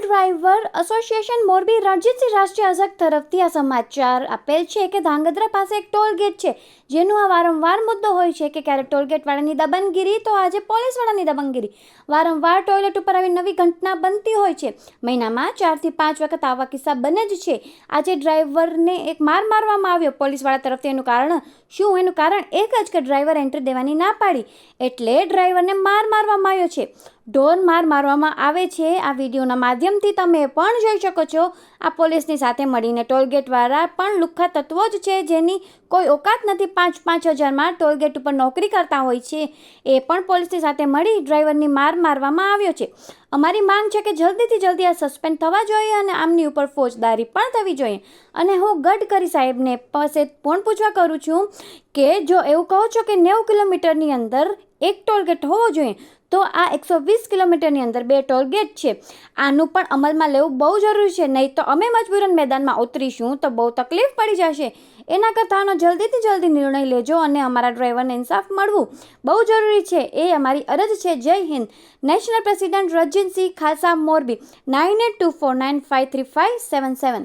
Driver association Morbi Ranjitsinh રાષ્ટ્રીય અઝક તરફથી આ સમાચાર આપેલ છે કે ધાંગધ્રા પાસે એક ટોલ ગેટ છે, જેનો આ વારંવાર મુદ્દો હોય છે કે ક્યારેક ટોલ ગેટવાળાની તો આજે પોલીસવાળાની દબનગીરી વારંવાર ટોયલેટ ઉપર આવી નવી ઘટના બનતી હોય છે. મહિનામાં ચારથી પાંચ વખત આવા કિસ્સા બને જ છે. આજે ડ્રાઈવરને એક માર મારવામાં આવ્યો. પોલીસવાળા તરફથી એનું કારણ શું? એનું કારણ એક જ કે ડ્રાઈવર એન્ટ્રી દેવાની ના પાડી. એટલે ડ્રાઈવરને માર મારવામાં આવ્યો છે. ઢોર માર મારવામાં આવે છે. આ વિડીયોના માધ્યમથી તમે પણ જોઈ શકો છો. આ પોલીસની સાથે મળીને ટોલગેટવાળા પણ લુખ્ખા તત્વો જ છે, જેની કોઈ ઓકાત નથી. પાંચ પાંચ હજારમાં ટોલગેટ ઉપર નોકરી કરતા હોય છે. એ પણ પોલીસની સાથે મળી ડ્રાઈવરની માર મારવામાં આવ્યો છે. અમારી માંગ છે કે જલ્દીથી જલ્દી આ સસ્પેન્ડ થવા જોઈએ અને આમની ઉપર ફોજદારી પણ થવી જોઈએ. અને હું ગડકરી સાહેબને પાસે પણ પૂછવા કરું છું કે જો એવું કહો છો કે નેવું કિલોમીટરની અંદર એક ટોલગેટ હોવો જોઈએ, તો આ એકસો વીસ કિલોમીટરની અંદર બે ટોલગેટ છે. આનું પણ અમલમાં લેવું બહુ જરૂરી છે, નહીં તો અમે મજબૂરન મેદાનમાં ઉતરીશું તો બહુ તકલીફ પડી જશે. એના કરતાનો જલ્દીથી જલ્દી નિર્ણય લેજો અને અમારા ડ્રાઈવરને ઇન્સાફ મળવું બહુ જરૂરી છે. એ અમારી અરજ છે. જય Hind. National president Rajinsingh Khalsa Morbi. Nine eight two four nine five three five seven seven.